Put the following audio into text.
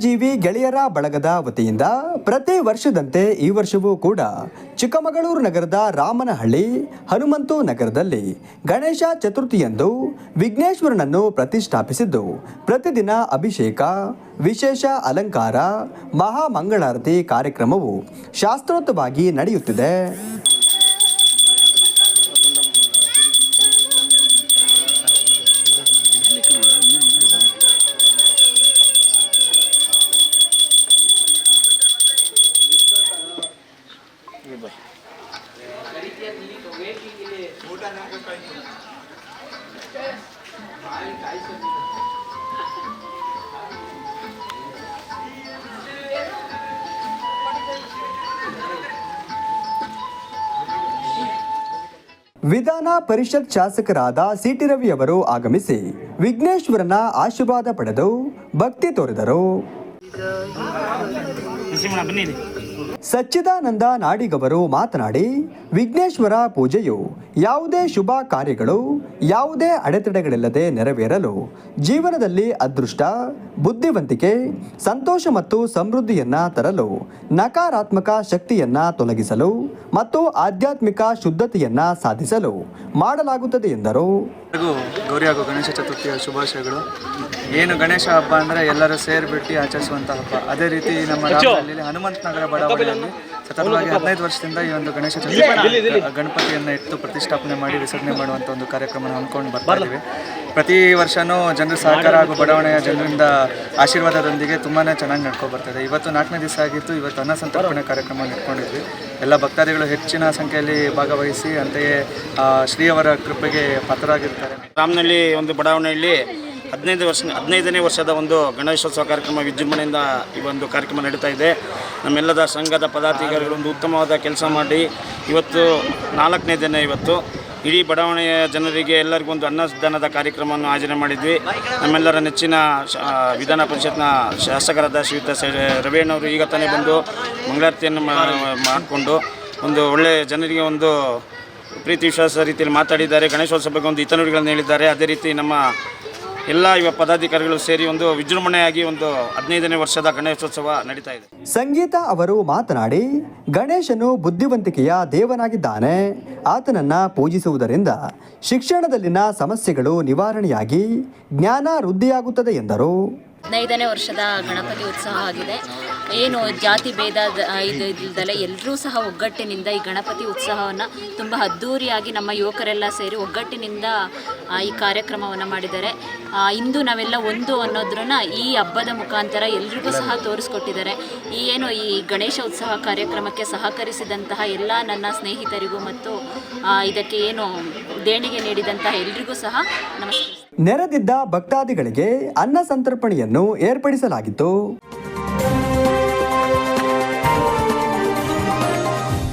ಶ್ರಮಜೀವಿ ಗೆಳೆಯರ ಬಳಗದ ವತಿಯಿಂದ ಪ್ರತಿ ವರ್ಷದಂತೆ ಈ ವರ್ಷವೂ ಕೂಡ ಚಿಕ್ಕಮಗಳೂರು ನಗರದ ರಾಮನಹಳ್ಳಿ, ಹನುಮಂತು ನಗರದಲ್ಲಿ ಗಣೇಶ ಚತುರ್ಥಿಯಂದು ವಿಘ್ನೇಶ್ವರನನ್ನು ಪ್ರತಿಷ್ಠಾಪಿಸಿದ್ದು. ಪ್ರತಿದಿನ ಅಭಿಷೇಕ, ವಿಶೇಷ ಅಲಂಕಾರ ಮಹಾಮಂಗಳಾರತಿ ಕಾರ್ಯಕ್ರಮವು ಶಾಸ್ತ್ರೋಕ್ತವಾಗಿ ನಡೆಯುತ್ತಿದೆ. ವಿಧಾನ ಪರಿಷತ್ ಶಾಸಕರಾದ ಸಿಟಿ ರವಿ ಅವರು ಆಗಮಿಸಿ ವಿಘ್ನೇಶ್ವರನ ಆಶೀರ್ವಾದ ಪಡೆದು ಭಕ್ತಿ ತೋರಿದರು. ಸಚ್ಚಿದಾನಂದ ನಾಡಿಗವರು ಮಾತನಾಡಿ ವಿಘ್ನೇಶ್ವರ ಪೂಜೆಯು ಯಾವುದೇ ಶುಭ ಕಾರ್ಯಗಳು ಯಾವುದೇ ಅಡೆತಡೆಗಳಿಲ್ಲದೆ ನೆರವೇರಲು ಜೀವನದಲ್ಲಿ ಅದೃಷ್ಟ ಬುದ್ಧಿವಂತಿಕೆ ಸಂತೋಷ ಮತ್ತು ಸಮೃದ್ಧಿಯನ್ನ ತರಲು ನಕಾರಾತ್ಮಕ ಶಕ್ತಿಯನ್ನ ತೊಲಗಿಸಲು ಮತ್ತು ಆಧ್ಯಾತ್ಮಿಕ ಶುದ್ಧತೆಯನ್ನ ಸಾಧಿಸಲು ಮಾಡಲಾಗುತ್ತದೆ ಎಂದರು. ಗೌರಿ ಹಾಗೂ ಗಣೇಶ ಚತುರ್ಥಿಯ ಶುಭಾಶಯಗಳು. ಏನು ಗಣೇಶ ಹಬ್ಬ ಅಂದರೆ ಎಲ್ಲರೂ ಸೇರಿಬಿಟ್ಟು ಆಚರಿಸುವಂಥ ಹಬ್ಬ. ಅದೇ ರೀತಿ ನಮ್ಮ ರಾಮನಹಳ್ಳಿಯಲ್ಲಿ ಹನುಮಂತ ನಗರ ಸತತವಾಗಿ ಹದಿನೈದು ವರ್ಷದಿಂದ ಈ ಒಂದು ಗಣೇಶ ಚತುರ್ಥಿ ಗಣಪತಿಯನ್ನು ಇಟ್ಟು ಪ್ರತಿಷ್ಠಾಪನೆ ಮಾಡಿ ವಿಸರ್ಜನೆ ಮಾಡುವಂತ ಒಂದು ಕಾರ್ಯಕ್ರಮ ಹಮ್ಮಿಕೊಂಡು ಬರ್ತಾರೆ ಇದ್ದೀವಿ. ಪ್ರತಿ ವರ್ಷನೂ ಜನರ ಸಹಕಾರ ಹಾಗೂ ಬಡಾವಣೆಯ ಜನರಿಂದ ಆಶೀರ್ವಾದದೊಂದಿಗೆ ತುಂಬಾ ಚೆನ್ನಾಗಿ ನಡ್ಕೊಂಡು ಬರ್ತದೆ. ಇವತ್ತು ನಾಲ್ಕನೇ ದಿವಸ ಆಗಿತ್ತು ಇವತ್ತು ಅನ್ನ ಸಂತರ್ಪಣೆ ಕಾರ್ಯಕ್ರಮ ಇಟ್ಕೊಂಡಿದ್ವಿ. ಎಲ್ಲ ಭಕ್ತಾದಿಗಳು ಹೆಚ್ಚಿನ ಸಂಖ್ಯೆಯಲ್ಲಿ ಭಾಗವಹಿಸಿ ಅಂತೆಯೇ ಶ್ರೀ ಶ್ರೀಯವರ ಕೃಪೆಗೆ ಪಾತ್ರರಾಗಿರ್ತಾರೆ. ರಾಮನಲ್ಲಿ ಒಂದು ಬಡಾವಣೆಯಲ್ಲಿ ಹದಿನೈದು ವರ್ಷ ಹದಿನೈದನೇ ವರ್ಷದ ಒಂದು ಗಣೇಶೋತ್ಸವ ಕಾರ್ಯಕ್ರಮ ವಿಜೃಂಭಣೆಯಿಂದ ಈ ಒಂದು ಕಾರ್ಯಕ್ರಮ ನಡೀತಾ ಇದೆ. ನಮ್ಮೆಲ್ಲದ ಸಂಘದ ಪದಾಧಿಕಾರಿಗಳು ಒಂದು ಉತ್ತಮವಾದ ಕೆಲಸ ಮಾಡಿ ಇವತ್ತು ನಾಲ್ಕನೇ ದಿನ ಇವತ್ತು. ಇಡೀ ಬಡಾವಣೆಯ ಜನರಿಗೆ ಎಲ್ಲರಿಗೂ ಒಂದು ಅನ್ನದಾನದ ಕಾರ್ಯಕ್ರಮವನ್ನು ಆಯೋಜನೆ ಮಾಡಿದ್ವಿ. ನಮ್ಮೆಲ್ಲರ ನೆಚ್ಚಿನ ವಿಧಾನ ಪರಿಷತ್ನ ಶಾಸಕರಾದ ಶ್ರೀಯುತ ರವಿಯಣ್ಣವರು ಈಗ ತಾನೇ ಬಂದು ಮಂಗಳಾರತಿಯನ್ನು ಮಾಡಿಕೊಂಡು ಒಂದು ಒಳ್ಳೆಯ ಜನರಿಗೆ ಒಂದು ಪ್ರೀತಿ ವಿಶ್ವಾಸ ರೀತಿಯಲ್ಲಿ ಮಾತಾಡಿದ್ದಾರೆ. ಗಣೇಶೋತ್ಸವಕ್ಕೆ ಒಂದು ಇತನುಡಿಗಳನ್ನು ಹೇಳಿದ್ದಾರೆ. ಅದೇ ರೀತಿ ನಮ್ಮ ಎಲ್ಲ ಇವ ಪದಾಧಿಕಾರಿಗಳು ಸೇರಿ ಒಂದು ವಿಜೃಂಭಣೆಯಾಗಿ ಒಂದು ಹದಿನೈದನೇ ವರ್ಷದ ಗಣೇಶೋತ್ಸವ ನಡೀತಾ ಇದೆ. ಸಂಗೀತ ಅವರು ಮಾತನಾಡಿ ಗಣೇಶನು ಬುದ್ಧಿವಂತಿಕೆಯ ದೇವನಾಗಿದ್ದಾನೆ. ಆತನನ್ನ ಪೂಜಿಸುವುದರಿಂದ ಶಿಕ್ಷಣದಲ್ಲಿನ ಸಮಸ್ಯೆಗಳು ನಿವಾರಣೆಯಾಗಿ ಜ್ಞಾನ ವೃದ್ಧಿಯಾಗುತ್ತದೆ ಎಂದರು. ಹದಿನೈದನೇ ವರ್ಷದ ಗಣಪತಿ ಉತ್ಸವ ಆಗಿದೆ. ಏನು ಜಾತಿ ಭೇದ ಇದು ಎಲ್ಲರೂ ಸಹ ಒಗ್ಗಟ್ಟಿನಿಂದ ಈ ಗಣಪತಿ ಉತ್ಸವವನ್ನು ತುಂಬ ಅದ್ಧೂರಿಯಾಗಿ ನಮ್ಮ ಯುವಕರೆಲ್ಲ ಸೇರಿ ಒಗ್ಗಟ್ಟಿನಿಂದ ಈ ಕಾರ್ಯಕ್ರಮವನ್ನು ಮಾಡಿದ್ದಾರೆ. ಇಂದು ನಾವೆಲ್ಲ ಒಂದು ಅನ್ನೋದ್ರನ್ನ ಈ ಹಬ್ಬದ ಮುಖಾಂತರ ಎಲ್ರಿಗೂ ಸಹ ತೋರಿಸ್ಕೊಟ್ಟಿದ್ದಾರೆ. ಈ ಏನು ಈ ಗಣೇಶ ಉತ್ಸವ ಕಾರ್ಯಕ್ರಮಕ್ಕೆ ಸಹಕರಿಸಿದಂತಹ ಎಲ್ಲ ನನ್ನ ಸ್ನೇಹಿತರಿಗೂ ಮತ್ತು ಇದಕ್ಕೆ ಏನು ದೇಣಿಗೆ ನೀಡಿದಂತಹ ಎಲ್ರಿಗೂ ಸಹ ನಮಸ್ಕಾರ. ನೆರೆದಿದ್ದ ಭಕ್ತಾದಿಗಳಿಗೆ ಅನ್ನ ಸಂತರ್ಪಣೆಯನ್ನು ಏರ್ಪಡಿಸಲಾಗಿತ್ತು.